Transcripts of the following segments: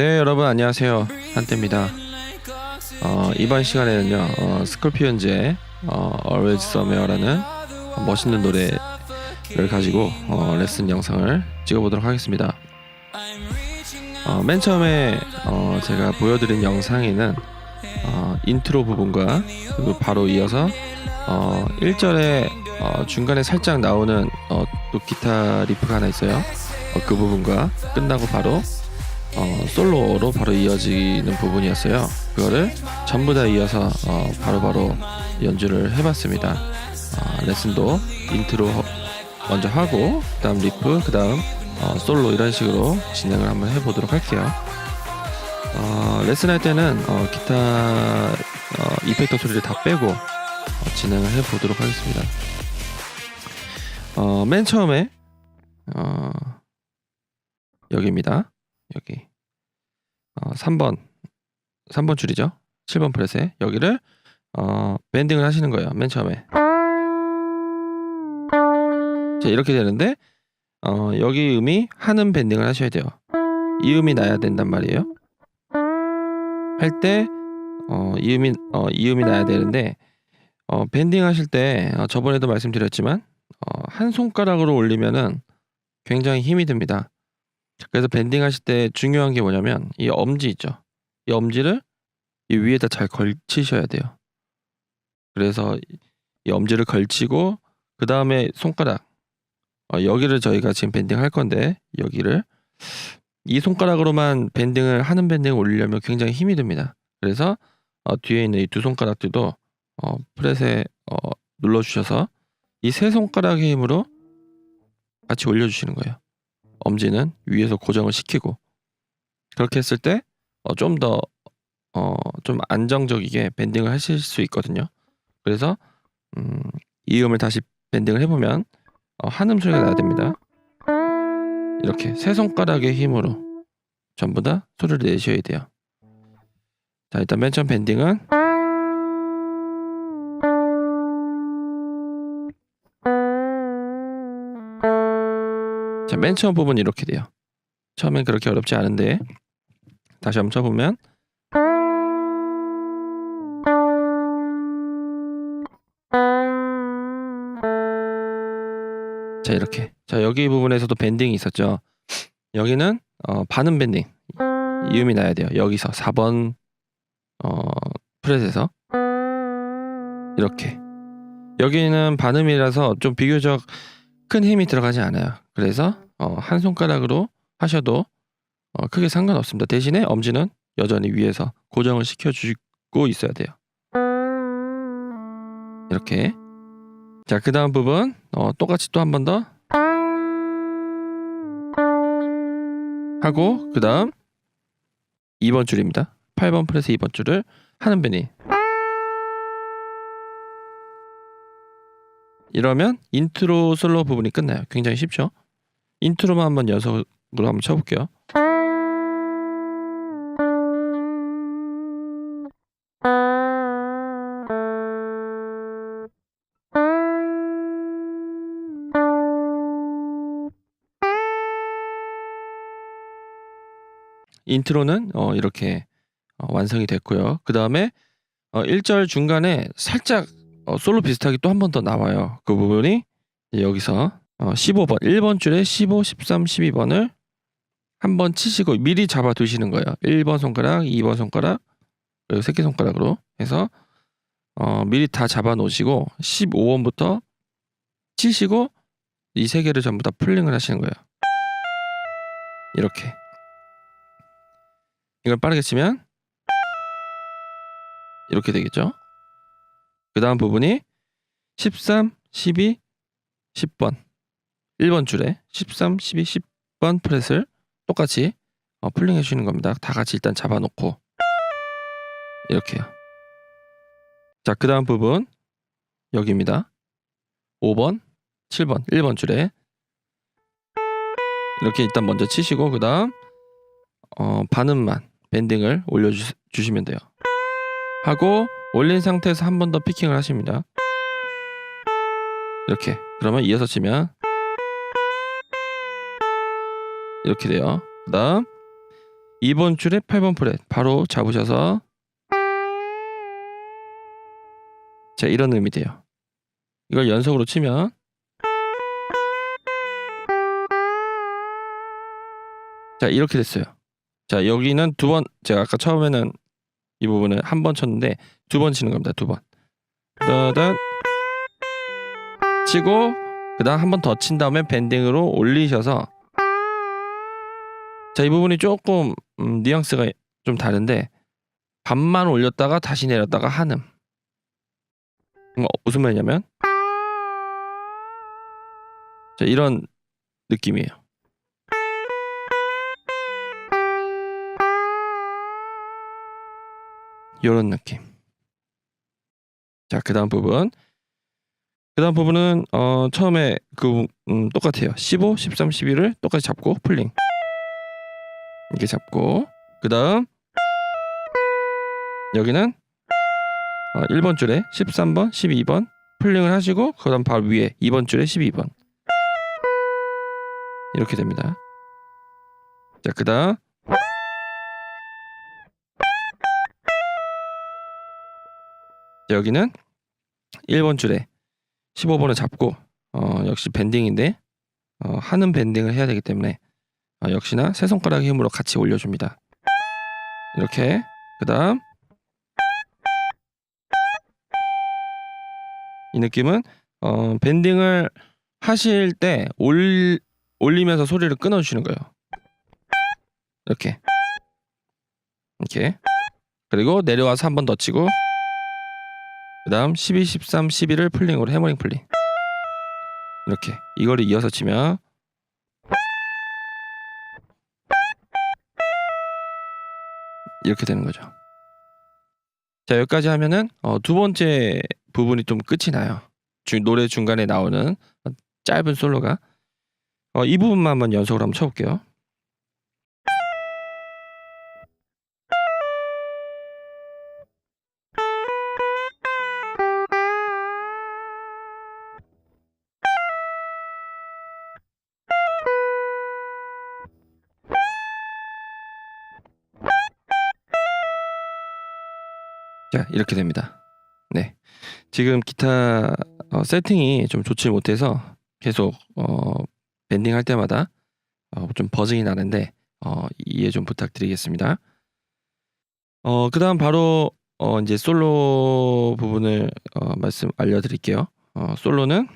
네, 여러분 안녕하세요. 한때입니다. 어, 이번 시간에는요, 어, 스콜피언즈의 어, Always Somewhere라는 멋있는 노래를 가지고 어, 레슨 영상을 찍어보도록 하겠습니다. 어, 맨 처음에 어, 제가 보여드린 영상에는 어, 인트로 부분과 그리고 바로 이어서 어, 1절에 어, 중간에 살짝 나오는 어, 또 기타 리프가 하나 있어요. 어, 그 부분과 끝나고 바로 어, 솔로로 바로 이어지는 부분이었어요. 그거를 전부 다 이어서 어, 바로바로 연주를 해봤습니다. 어, 레슨도 인트로 먼저 하고 그다음 리프 그다음 어, 솔로 이런 식으로 진행을 한번 해보도록 할게요. 어, 레슨할 때는 어, 기타 어, 이펙터 소리를 다 빼고 어, 진행을 해보도록 하겠습니다. 어, 맨 처음에 어, 여기입니다. 여기 어, 3번 3번 줄이죠. 7번 프렛에 여기를 어, 밴딩을 하시는 거예요. 맨 처음에. 자, 이렇게 되는데 어, 여기 음이 하는 밴딩을 하셔야 돼요. 이 음이 나야 된단 말이에요. 할때 어, 이 음이 어, 이 음이 나야 되는데 어, 밴딩 하실 때 어, 저번에도 말씀드렸지만 어, 한 손가락으로 올리면은 굉장히 힘이 듭니다. 그래서 밴딩 하실 때 중요한 게 뭐냐면 이 엄지 있죠. 이 엄지를 이 위에다 잘 걸치셔야 돼요. 그래서 이 엄지를 걸치고 그 다음에 손가락 어, 여기를 저희가 지금 밴딩 할 건데 여기를 이 손가락으로만 밴딩을 하는 밴딩을 올리려면 굉장히 힘이 듭니다. 그래서 어, 뒤에 있는 이 두 손가락들도 어, 프렛에 어, 눌러주셔서 이 세 손가락의 힘으로 같이 올려주시는 거예요. 엄지는 위에서 고정을 시키고 그렇게 했을 때 좀더 어, 좀 안정적이게 밴딩을 하실 수 있거든요. 그래서 음, 이 음을 다시 밴딩을 해보면 어, 한음 소리가 나야 됩니다. 이렇게 세 손가락의 힘으로 전부 다 소리를 내셔야 돼요. 자 일단 맨 처음 밴딩은 맨 처음 부분 이렇게 돼요. 처음엔 그렇게 어렵지 않은데 다시 한번 쳐보면 자 이렇게 자 여기 부분에서도 밴딩이 있었죠. 여기는 어, 반음 밴딩 이 음이 나야 돼요. 여기서 4번 어, 프렛에서 이렇게 여기는 반음이라서 좀 비교적 큰 힘이 들어가지 않아요. 그래서 어, 한 손가락으로 하셔도 어, 크게 상관없습니다. 대신에 엄지는 여전히 위에서 고정을 시켜주고 있어야 돼요. 이렇게 자 그 다음 부분 어, 똑같이 또 한 번 더 하고 그 다음 2번 줄입니다. 8번 프레스 2번 줄을 하는 밴딩 이러면 인트로 솔로 부분이 끝나요. 굉장히 쉽죠? 인트로만 한번 연속으로 한번 쳐볼게요. 인트로는 어, 이렇게 어, 완성이 됐고요. 그 다음에 어, 1절 중간에 살짝 어, 솔로 비슷하게 또 한 번 더 나와요. 그 부분이 여기서 어, 15번, 1번 줄에 15, 13, 12번을 한 번 치시고 미리 잡아 두시는 거예요. 1번 손가락, 2번 손가락, 그리고 새끼 손가락으로 해서 어, 미리 다 잡아 놓으시고 15번부터 치시고 이 세 개를 전부 다 풀링을 하시는 거예요. 이렇게 이걸 빠르게 치면 이렇게 되겠죠. 그 다음 부분이 13, 12, 10번 1번 줄에 13, 12, 10번 프렛을 똑같이 어, 풀링 해 주시는 겁니다. 다 같이 일단 잡아놓고 이렇게요. 자, 그 다음 부분 여기입니다. 5번, 7번, 1번 줄에 이렇게 일단 먼저 치시고 그 다음 어, 반음만 밴딩을 올려주시면 돼요. 하고 올린 상태에서 한 번 더 피킹을 하십니다. 이렇게 그러면 이어서 치면 이렇게 돼요. 그 다음 2번 줄에 8번 프렛 바로 잡으셔서 자 이런 음이 돼요. 이걸 연속으로 치면 자 이렇게 됐어요. 자 여기는 두 번 제가 아까 처음에는 이 부분을 한 번 쳤는데 두 번 치는 겁니다. 두 번. 따단 치고 그다음 한 번 더 친 다음에 밴딩으로 올리셔서 자 이 부분이 조금 음, 뉘앙스가 좀 다른데 반만 올렸다가 다시 내렸다가 한음 어, 무슨 말이냐면 자 이런 느낌이에요. 요런 느낌. 자, 그 다음 부분. 그 다음 부분은, 어, 처음에 그, 음, 똑같아요. 15, 13, 12를 똑같이 잡고, 풀링. 이렇게 잡고, 그 다음, 여기는, 어, 1번 줄에 13번, 12번, 풀링을 하시고, 그 다음 바로 위에 2번 줄에 12번. 이렇게 됩니다. 자, 그 다음, 자, 여기는 1번 줄에 15번을 잡고 어, 역시 밴딩인데 어, 하는 밴딩을 해야 되기 때문에 어, 역시나 세 손가락의 힘으로 같이 올려줍니다. 이렇게 그 다음. 이 느낌은 어, 밴딩을 하실 때 올, 올리면서 소리를 끊어주시는 거예요. 이렇게. 이렇게. 그리고 내려와서 한 번 더 치고 그 다음 12, 13, 12를 풀링으로 해머링 풀링. 이렇게. 이거를 이어서 치면 이렇게 되는 거죠. 자 여기까지 하면은 어, 두 번째 부분이 좀 끝이 나요. 주, 노래 중간에 나오는 짧은 솔로가. 어, 이 부분만 한번 연속으로 한번 쳐볼게요 이렇게 됩니다. 네, 지금 기타 어, 세팅이 좀 좋지 못해서 계속 어, 밴딩 할 때마다 어, 좀 버징이 나는데 어, 이해 좀 부탁드리겠습니다. 어, 그다음 바로 어, 이제 솔로 부분을 어, 말씀 알려드릴게요. 어, 솔로는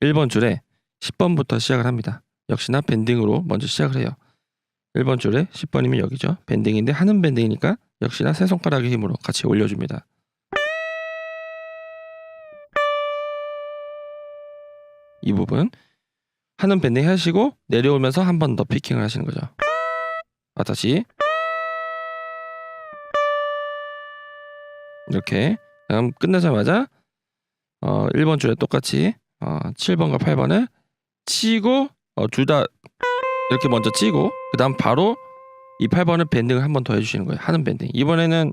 1번 줄에 10번부터 시작을 합니다. 역시나 밴딩으로 먼저 시작을 해요. 1번 줄에 10번이면 여기죠. 밴딩인데 하는 밴딩이니까 역시나 세 손가락의 힘으로 같이 올려줍니다. 이 부분 하는 밴딩 하시고 내려오면서 한 번 더 피킹을 하시는 거죠. 아 다시 이렇게 다음 끝나자마자 어 1번 줄에 똑같이 어 7번과 8번을 치고 어 둘 다 이렇게 먼저 치고 그 다음 바로 이 8번을 밴딩을 한 번 더 해주시는 거예요. 하는 밴딩. 이번에는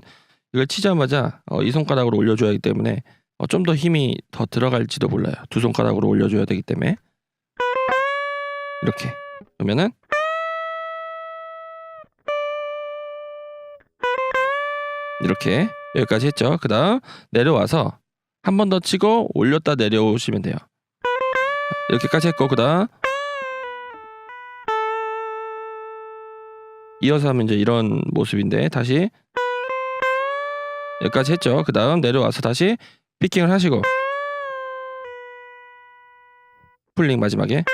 이걸 치자마자 어, 이 손가락으로 올려줘야 하기 때문에 어, 좀 더 힘이 더 들어갈지도 몰라요. 두 손가락으로 올려줘야 되기 때문에 이렇게 그러면은 이렇게 여기까지 했죠. 그 다음 내려와서 한 번 더 치고 올렸다 내려오시면 돼요. 이렇게까지 했고 그 다음 이어서 하면 이제 이런 모습인데 다시 여기까지 했죠. 그 다음 내려와서 다시 피킹을 하시고 풀링 마지막에.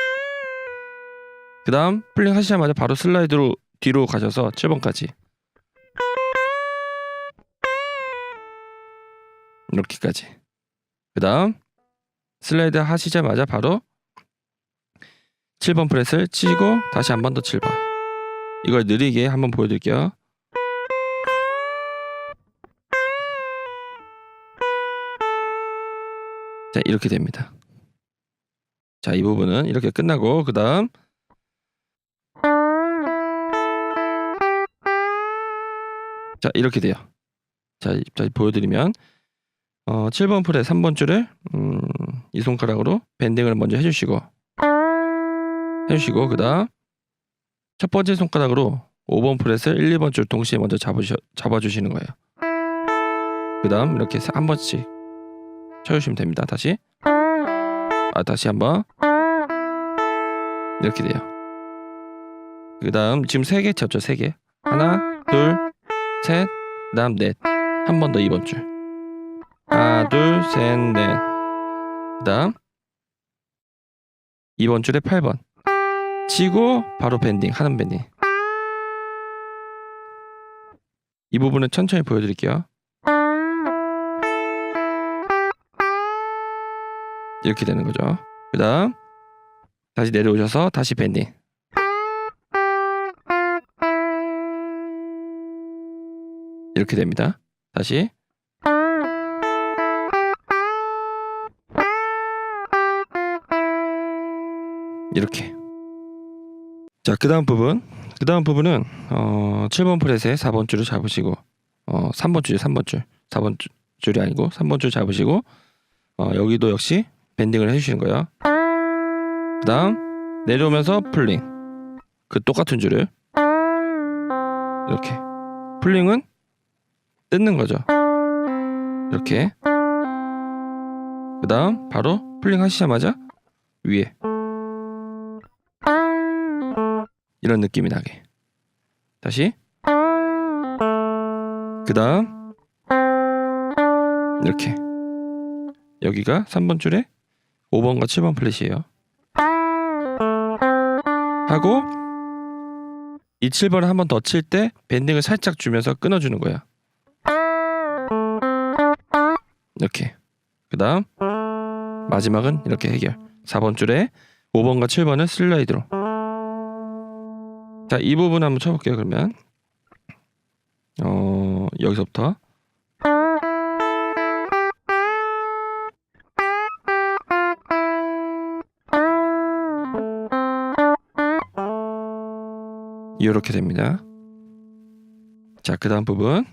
그 다음 풀링 하시자마자 바로 슬라이드로 뒤로 가셔서 7번까지. 이렇게까지. 그 다음 슬라이드 하시자마자 바로 7번 프렛을 치고 다시 한 번 더 7번 이걸 느리게 한번 보여드릴게요. 자 이렇게 됩니다. 자 이 부분은 이렇게 끝나고 그 다음 자 이렇게 돼요. 자, 자 보여드리면 어, 7번 프렛 3번 줄을 음, 이 손가락으로 밴딩을 먼저 해주시고 해주시고 그 다음 첫 번째 손가락으로 5번 프렛을 1, 2번 줄 동시에 먼저 잡으셔, 잡아주시는 거예요. 그 다음 이렇게 한 번씩 쳐주시면 됩니다. 다시 아 다시 한번 이렇게 돼요. 그 다음 지금 세 개 쳤죠 세 개. 하나 둘 셋 그 다음 넷. 한 번더 2번 줄. 하나 둘 셋 넷. 그 다음 2번 줄에 8번. 치고 바로 밴딩 하는 밴딩. 이 부분은 천천히 보여드릴게요. 이렇게 되는 거죠. 그 다음 다시 내려오셔서 다시 밴딩. 이렇게 됩니다. 다시 이렇게 자 그 다음 부분. 그 다음 부분은 어 7번 프렛에 4번 줄을 잡으시고 어 3번 줄 3번 줄. 4번 줄, 줄이 아니고 3번 줄 잡으시고 어 여기도 역시 밴딩을 해주시는 거예요. 그 다음 내려오면서 풀링. 그 똑같은 줄을. 이렇게. 풀링은 뜯는 거죠. 이렇게. 그 다음 바로 풀링 하시자마자 위에 이런 느낌이 나게. 다시. 그 다음. 이렇게. 여기가 3번 줄에 5번과 7번 플랫이에요. 하고 이 7번을 한 번 더 칠 때 밴딩을 살짝 주면서 끊어주는 거야. 이렇게. 그 다음. 마지막은 이렇게 해결. 4번 줄에 5번과 7번을 슬라이드로 자 이 부분 한번 쳐볼게요 그러면. 어 여기서부터. 이렇게 됩니다. 자 그 다음 부분.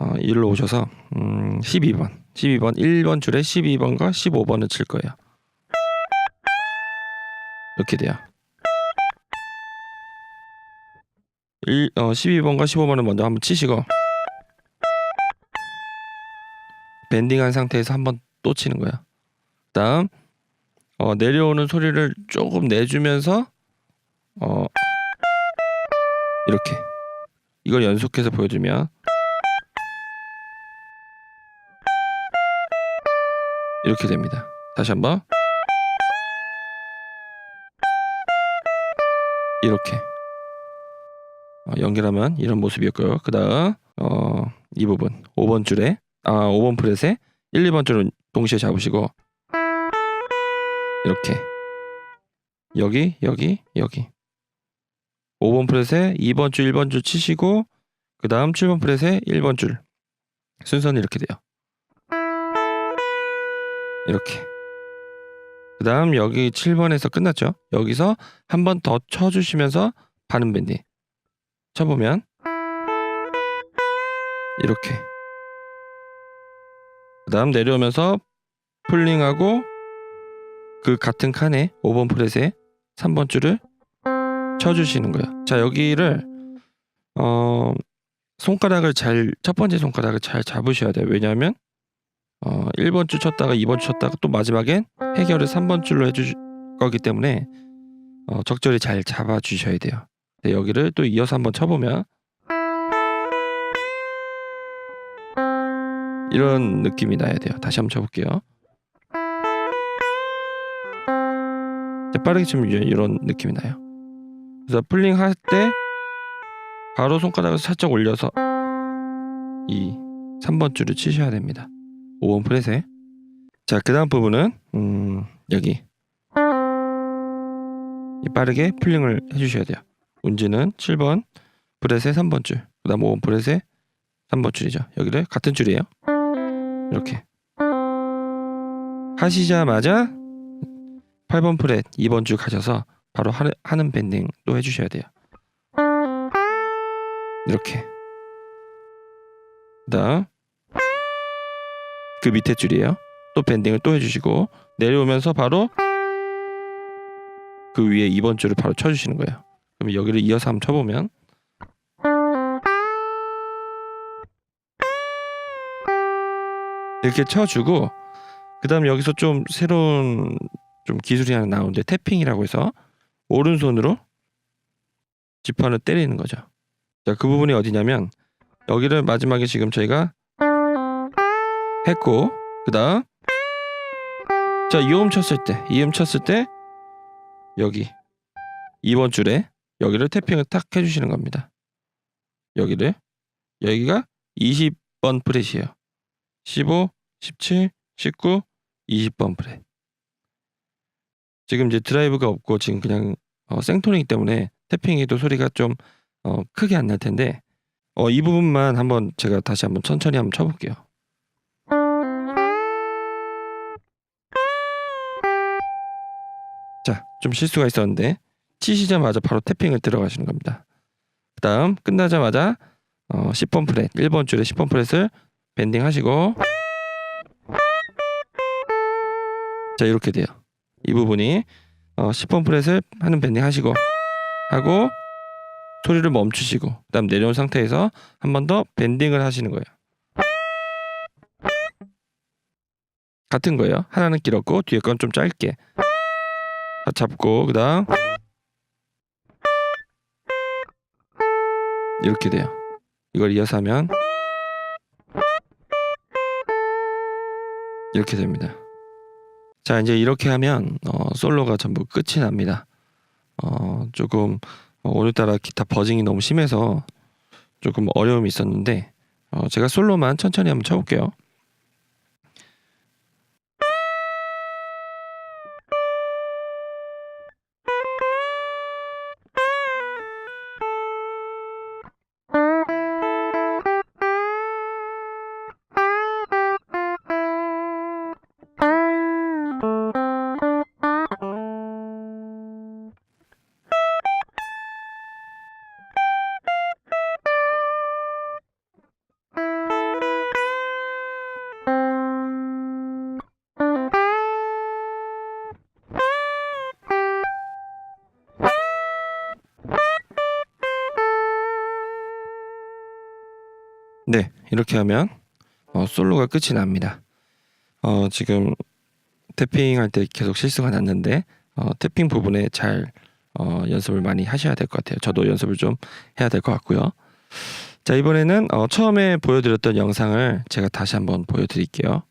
어, 일로 오셔서 음, 12번. 12번 1번 줄에 12번과 15번을 칠 거예요. 이렇게 돼요 1, 어, 12번과 15번을 먼저 한번 치시고 밴딩한 상태에서 한번 또 치는 거야. 다음 어, 내려오는 소리를 조금 내주면서 어, 이렇게. 이걸 연속해서 보여주면. 이렇게 됩니다. 다시 한번. 이렇게 어, 연결하면 이런 모습이었고요. 그 다음 어, 이 부분 5번 줄에 아 5번 프렛에 1, 2번 줄은 동시에 잡으시고 이렇게 여기 여기 여기 5번 프렛에 2번 줄 1번 줄 치시고 그 다음 7번 프렛에 1번 줄 순서는 이렇게 돼요. 이렇게. 그 다음 여기 7번에서 끝났죠. 여기서 한 번 더 쳐주시면서 반음 밴딩 쳐보면 이렇게. 그 다음 내려오면서 풀링하고 그 같은 칸에 5번 프렛에 3번 줄을 쳐주시는 거예요. 자 여기를 어 손가락을 잘 첫 번째 손가락을 잘 잡으셔야 돼요. 왜냐하면 어 1번 줄 쳤다가 2번 줄 쳤다가 또 마지막엔 해결을 3번 줄로 해줄 거기 때문에 어 적절히 잘 잡아 주셔야 돼요. 네, 여기를 또 이어서 한번 쳐보면 이런 느낌이 나야 돼요. 다시 한번 쳐볼게요. 자, 빠르게 치면 이런 느낌이 나요. 그래서 풀링 할 때 바로 손가락을 살짝 올려서 이 3번 줄을 치셔야 됩니다. 5번 프렛에 자 그 다음 부분은 음, 여기 이 빠르게 풀링을 해주셔야 돼요. 운지는 7번 프렛에 3번 줄, 그 다음 5번 프렛에 3번 줄이죠. 여기를 같은 줄이에요. 이렇게 하시자마자 8번 프렛 2번 줄 가셔서 바로 하는, 하는 밴딩 또 해주셔야 돼요. 이렇게 그다음 그 밑에 줄이에요. 또 밴딩을 또 해주시고 내려오면서 바로 그 위에 2번 줄을 바로 쳐주시는 거예요. 그럼 여기를 이어서 한번 쳐보면 이렇게 쳐주고 그 다음 여기서 좀 새로운 좀 기술이 하나 나오는데 태핑이라고 해서 오른손으로 지판을 때리는 거죠. 자, 그 부분이 어디냐면 여기를 마지막에 지금 저희가 했고 그 다음 자 이음 쳤을 때 이음 쳤을 때 여기 2번 줄에 여기를 태핑을 탁 해주시는 겁니다. 여기를 여기가 20번 프렛이에요. 15, 17, 19, 20번 프렛. 지금 이제 드라이브가 없고 지금 그냥 어, 생톤이기 때문에 태핑해도 소리가 좀 어, 크게 안 날 텐데 어, 이 부분만 한번 제가 다시 한번 천천히 한번 쳐볼게요. 자, 좀 실수가 있었는데 치시자마자 바로 태핑을 들어가시는 겁니다. 그 다음 끝나자마자 어, 10번 프렛, 1번 줄에 10번 프렛을 밴딩 하시고 자 이렇게 돼요. 이 부분이 어, 10번 프렛을 하는 밴딩 하시고 하고 소리를 멈추시고 그 다음 내려온 상태에서 한 번 더 밴딩을 하시는 거예요. 같은 거예요. 하나는 길었고 뒤에 건 좀 짧게 다 잡고 그 다음 이렇게 돼요. 이걸 이어서 하면 이렇게 됩니다. 자 이제 이렇게 하면 어, 솔로가 전부 끝이 납니다. 어, 조금 어, 오늘따라 기타 버징이 너무 심해서 조금 어려움이 있었는데 어, 제가 솔로만 천천히 한번 쳐볼게요. 네, 이렇게 하면 어, 솔로가 끝이 납니다. 어, 지금 태핑 할 때 계속 실수가 났는데 어, 태핑 부분에 잘 어, 연습을 많이 하셔야 될 것 같아요. 저도 연습을 좀 해야 될 것 같고요. 자 이번에는 어, 처음에 보여드렸던 영상을 제가 다시 한번 보여드릴게요.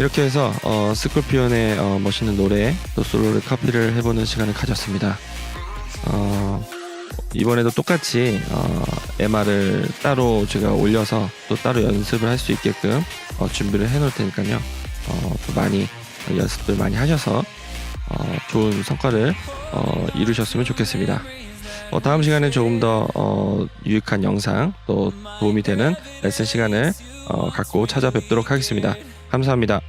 이렇게 해서 어, 스콜피온의 어, 멋있는 노래 또 솔로를 카피를 해보는 시간을 가졌습니다. 어, 이번에도 똑같이 어, MR을 따로 제가 올려서 또 따로 연습을 할 수 있게끔 어, 준비를 해놓을 테니까요. 어, 또 많이 연습들 많이 하셔서 어, 좋은 성과를 어, 이루셨으면 좋겠습니다. 어, 다음 시간에 조금 더 어, 유익한 영상 또 도움이 되는 레슨 시간을 어, 갖고 찾아뵙도록 하겠습니다. 감사합니다.